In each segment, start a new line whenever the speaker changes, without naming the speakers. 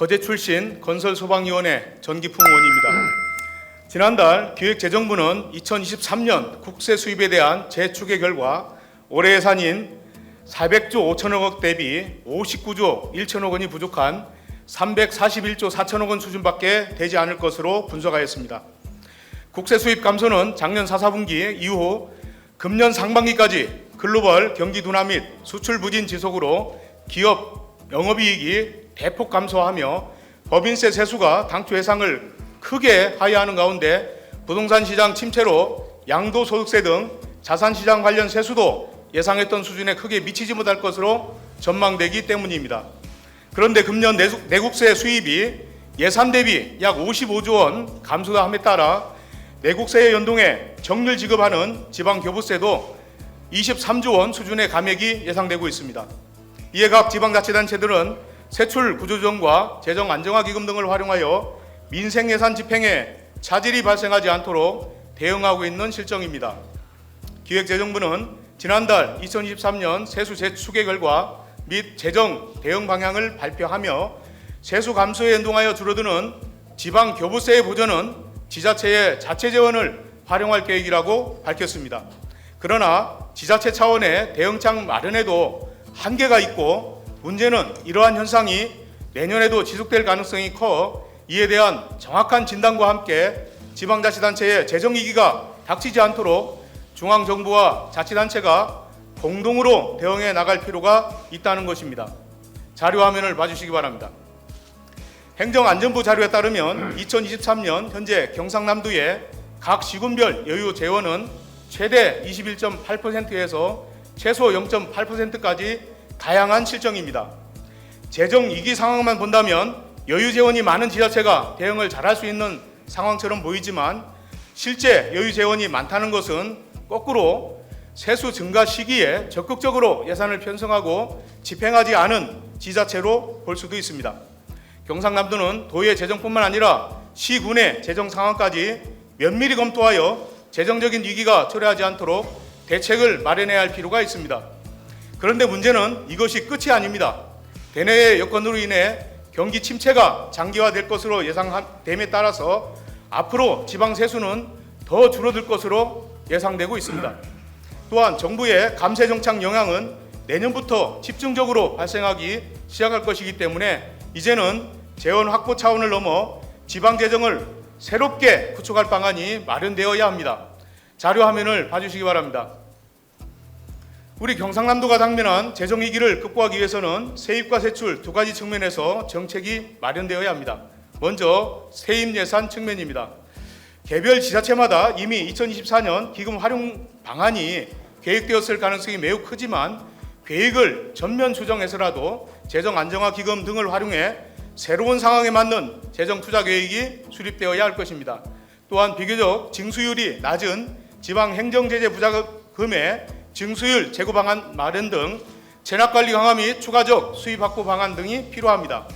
거제 출신 건설소방위원회 전기풍 의원입니다. 지난달 기획재정부는 2023년 국세 수입에 대한 재추계 결과 올해 예산인 400조 5천억 원 대비 59조 1천억 원이 부족한 341조 4천억 원 수준밖에 되지 않을 것으로 분석하였습니다. 국세 수입 감소는 작년 4, 4분기 이후 금년 상반기까지 글로벌 경기 둔화 및 수출 부진 지속으로 기업 영업이익이 대폭 감소하며 법인세 세수가 당초 예상을 크게 하회하는 가운데 부동산 시장 침체로 양도소득세 등 자산시장 관련 세수도 예상했던 수준에 크게 미치지 못할 것으로 전망되기 때문입니다. 그런데 금년 내국세 수입이 예산 대비 약 55조 원 감소함에 따라 내국세에 연동해 정률 지급하는 지방 교부세도 23조 원 수준의 감액이 예상되고 있습니다. 이에 각 지방자치단체들은 세출 구조조정과 재정 안정화 기금 등을 활용하여 민생 예산 집행에 차질이 발생하지 않도록 대응하고 있는 실정입니다. 기획재정부는 지난달 2023년 세수 재추계 결과 및 재정 대응 방향을 발표하며 세수 감소에 연동하여 줄어드는 지방 교부세의 보전은 지자체의 자체 재원을 활용할 계획이라고 밝혔습니다. 그러나 지자체 차원의 대응장 마련에도 한계가 있고 문제는 이러한 현상이 내년에도 지속될 가능성이 커 이에 대한 정확한 진단과 함께 지방자치단체의 재정 위기가 닥치지 않도록 중앙정부와 자치단체가 공동으로 대응해 나갈 필요가 있다는 것입니다. 자료 화면을 봐주시기 바랍니다. 행정안전부 자료에 따르면 2023년 현재 경상남도의 각 시군별 여유 재원은 최대 21.8%에서 최소 0.8%까지 다양한 실정입니다. 재정 위기 상황만 본다면 여유 재원이 많은 지자체가 대응을 잘할 수 있는 상황처럼 보이지만 실제 여유 재원이 많다는 것은 거꾸로 세수 증가 시기에 적극적으로 예산을 편성하고 집행하지 않은 지자체로 볼 수도 있습니다. 경상남도는 도의 재정뿐만 아니라 시군의 재정 상황까지 면밀히 검토하여 재정적인 위기가 초래하지 않도록 대책을 마련해야 할 필요가 있습니다. 그런데 문제는 이것이 끝이 아닙니다. 대내의 여건으로 인해 경기 침체가 장기화될 것으로 예상됨에 따라서 앞으로 지방 세수는 더 줄어들 것으로 예상되고 있습니다. 또한 정부의 감세 정착 영향은 내년부터 집중적으로 발생하기 시작할 것이기 때문에 이제는 재원 확보 차원을 넘어 지방 재정을 새롭게 구축할 방안이 마련되어야 합니다. 자료 화면을 봐주시기 바랍니다. 우리 경상남도가 당면한 재정 위기를 극복하기 위해서는 세입과 세출 두 가지 측면에서 정책이 마련되어야 합니다. 먼저 세입 예산 측면입니다. 개별 지자체마다 이미 2024년 기금 활용 방안이 계획되었을 가능성이 매우 크지만 계획을 전면 수정해서라도 재정 안정화 기금 등을 활용해 새로운 상황에 맞는 재정 투자 계획이 수립되어야 할 것입니다. 또한 비교적 징수율이 낮은 지방 행정제재 부자금의 징수율 제고 방안 마련 등 재납 관리 강화 및 추가적 수입 확보 방안 등이 필요합니다.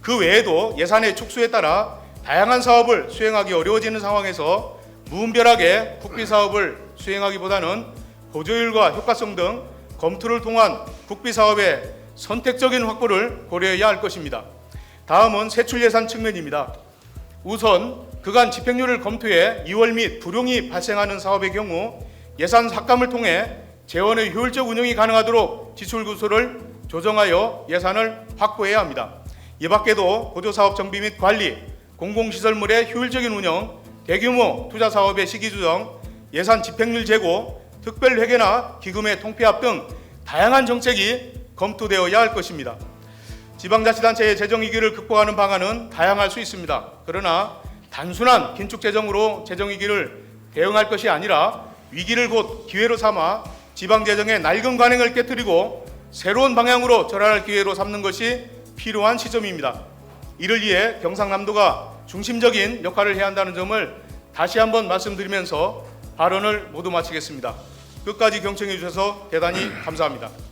그 외에도 예산의 축소에 따라 다양한 사업을 수행하기 어려워지는 상황에서 무분별하게 국비 사업을 수행하기보다는 보조율과 효과성 등 검토를 통한 국비 사업의 선택적인 확보를 고려해야 할 것입니다. 다음은 세출 예산 측면입니다. 우선 그간 집행률을 검토해 이월 및 불용이 발생하는 사업의 경우 예산 삭감을 통해 재원의 효율적 운영이 가능하도록 지출 구조를 조정하여 예산을 확보해야 합니다. 이 밖에도 보조사업 정비 및 관리, 공공시설물의 효율적인 운영, 대규모 투자 사업의 시기 조정, 예산 집행률 제고, 특별 회계나 기금의 통폐합 등 다양한 정책이 검토되어야 할 것입니다. 지방자치단체의 재정 위기를 극복하는 방안은 다양할 수 있습니다. 그러나 단순한 긴축 재정으로 재정 위기를 대응할 것이 아니라 위기를 곧 기회로 삼아 지방 재정의 낡은 관행을 깨뜨리고 새로운 방향으로 전환할 기회로 삼는 것이 필요한 시점입니다. 이를 위해 경상남도가 중심적인 역할을 해야 한다는 점을 다시 한번 말씀드리면서 발언을 모두 마치겠습니다. 끝까지 경청해 주셔서 대단히 감사합니다.